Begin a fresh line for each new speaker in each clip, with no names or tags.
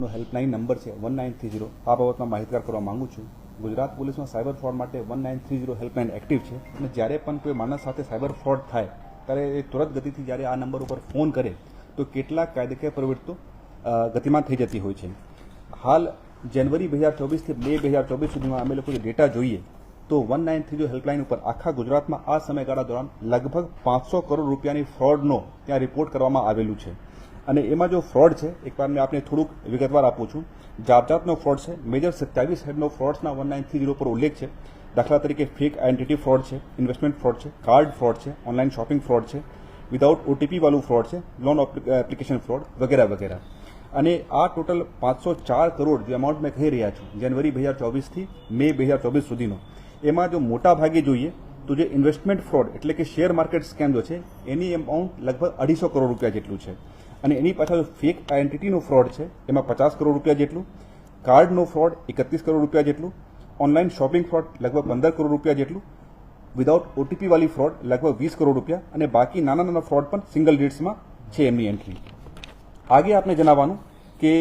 નો helpline number છે one nine three zero. આ બાબતમાં માહિતગાર કરવા માંગુ છું. ગુજરાત પોલીસમાં સાયબર ફ્રોડ માટે one nine three zero helpline active છે અને જ્યારે પણ કોઈ માણસ સાથે સાયબર ફ્રોડ થાય, ત્યારે એ તુરંત ગતિથી જ્યારે આ નંબર ઉપર ફોન કરે, તો કેટલાક કાયદેકીય પ્રવૃત્તિઓ ગતિમાન થઈ જતી હોય છે. હાલ જાન્યુઆરી બે હજાર ચોવીસથી બે બે હજાર ચોવીસ સુધીમાં અમે લોકો ડેટા જોઈએ, તો one nine three zero helpline ઉપર આખા ગુજરાતમાં આ સમયગાળા દોરાન લગભગ પાંચસો કરોડ રૂપિયાની ફ્રોડનો ત્યાં રિપોર્ટ કરવામાં આવેલું છે. અને એમાં જો ફ્રોડ છે, એકવાર મેં આપને થોડુંક વિગતવાર આપું છું. જાત જાતનો ફ્રોડ છે મેજર સત્યાવીસ હેડનો ફ્રોડ્સના વન નાઇન થ્રી પર ઉલ્લેખ છે. દાખલા તરીકે ફેક આઇડેન્ટિટી ફ્રોડ છે ઇન્વેસ્ટમેન્ટ ફ્રોડ છે કાર્ડ ફ્રોડ છે ઓનલાઈન શોપિંગ ફ્રોડ છે વિધાઉટ ઓટીપી વાળું ફ્રોડ છે લોન એપ્લિકેશન ફ્રોડ વગેરે વગેરે. અને આ ટોટલ પાંચસો ચાર કરોડ જે અમાઉન્ટ મેં કહી રહ્યા છું જાન્યુઆરી બે હજાર ચોવીસથી મે બે હજાર ચોવીસ સુધીનો. એમાં જો મોટા ભાગે જોઈએ, તો જે ઇન્વેસ્ટમેન્ટ ફ્રોડ એટલે કે શેર માર્કેટ સ્કેમ જો છે, એની અમાઉન્ટ લગભગ અઢીસો કરોડ રૂપિયા જેટલું છે. અને એની પાછળ ફેક આઇડેન્ટિટીનો ફ્રોડ છે. એમાં પચાસ કરોડ રૂપિયા જેટલું કાર્ડનો ફ્રોડ એકત્રીસ કરોડ રૂપિયા જેટલું ઓનલાઈન શોપિંગ ફ્રોડ લગભગ પંદર કરોડ રૂપિયા જેટલું વિધાઉટ ઓટીપી વાળી ફ્રોડ લગભગ વીસ કરોડ રૂપિયા અને બાકી નાના નાના ફ્રોડ પણ સિંગલ ડીટ્સમાં છે એમની એન્ટ્રી આગે આપને જણાવવાનું કે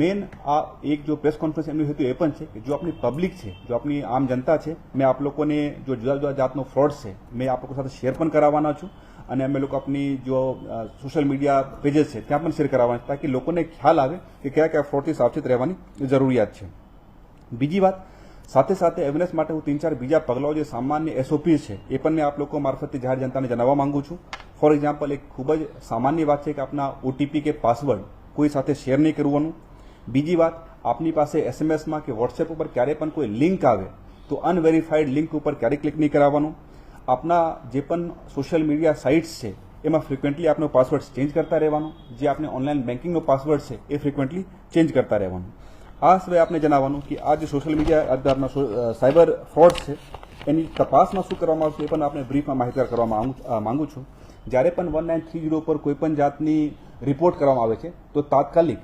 મેન આ એક જો પ્રેસ કોન્ફરન્સ એમની હેતુ એ પણ છે કે જો આપણી પબ્લિક છે, જો આપણી આમ જનતા છે, મેં આપ લોકોને જો જુદા જુદા જાતનો ફ્રોડ છે, મેં આપ લોકો સાથે શેર પણ કરાવવાના છું. અને અમે લોકો આપની જો સોશિયલ મીડિયા પેજેસ છે, ત્યાં પણ શેર કરાવવાના છે, તાકી લોકોને ખ્યાલ આવે કે કયા કયા ફ્રોડથી સાવચેત રહેવાની જરૂરિયાત છે. બીજી વાત, સાથે સાથે અવેરનેસ માટે હું તીન ચાર બીજા પગલાઓ જે સામાન્ય એસઓપી છે, એ પણ મેં આપ લોકો મારફતે જાહેર જનતાને જણાવવા માંગુ છું. ફોર એક્ઝામ્પલ એક ખૂબ જ સામાન્ય વાત છે કે આપના ઓટીપી કે પાસવર્ડ કોઈ સાથે શેર નહીં કરવાનું. બીજી વાત, આપની પાસે એસએમએસમાં કે વોટ્સએપ ઉપર ક્યારે પણ કોઈ લિંક આવે, તો અનવેરીફાઈડ લિંક ઉપર ક્યારે ક્લિક નહીં કરાવવાનું. આપના જે પણ સોશિયલ મીડિયા સાઇટ્સ છે, એમાં ફ્રિકવન્ટલી આપનો પાસવર્ડ ચેન્જ કરતા રહેવાનો. જે આપણે ઓનલાઈન બેન્કિંગનો પાસવર્ડ છે, એ ફ્રિકવન્ટલી ચેન્જ કરતા રહેવાનું. આ સિવાય આપણે જણાવવાનું કે આ જે સોશિયલ મીડિયા આધારના સાયબર ફ્રોડ છે, એની તપાસમાં શું કરવામાં આવશે એ પણ આપણે બ્રીફમાં માહિતગાર કરવા માંગુ છું. જ્યારે પણ વન નાઇન થ્રી જીરો પર કોઈપણ જાતની રિપોર્ટ કરવામાં આવે છે, તો તાત્કાલિક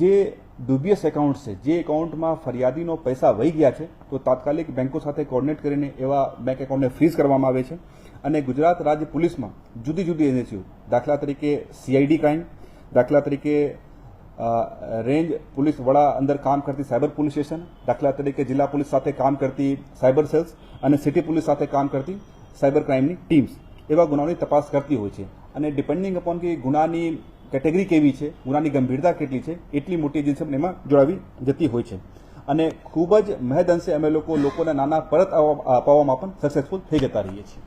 જે ડુબિયસ એકાઉન્ટ છે. જે એકાઉન્ટમાં ફરિયાદીનો પૈસા વહી ગયા છે, તો તાત્કાલિક બેંકો સાથે કોર્ડિનેટ કરીને એવા બેંક એકાઉન્ટને ફ્રીઝ કરવામાં આવે છે. અને ગુજરાત રાજ્ય પોલીસમાં જુદી જુદી એજન્સીઓ દાખલા તરીકે સીઆઈડી ક્રાઇમ દાખલા તરીકે રેન્જ પોલીસ વડા અંદર કામ કરતી સાયબર પોલીસ સ્ટેશન, દાખલા તરીકે જિલ્લા પોલીસ સાથે કામ કરતી સાયબર સેલ્સ અને સિટી પોલીસ સાથે કામ કરતી સાયબર ક્રાઇમની ટીમ્સ. એવા ગુનાઓની તપાસ કરતી હોય છે. અને ડિપેન્ડિંગ અપોન કે ગુનાની કેટેગરી કેવી છે, ગુનાની ગંભીરતા કેટલી છે, એટલી મોટી એજન્સી એમાં જોડાવી જતી હોય છે. અને ખૂબ જ મહેદ અંશે અમે લોકો લોકોને નાના પરત અપાવવામાં પણ સક્સેસફુલ થઈ જતા રહીએ છીએ.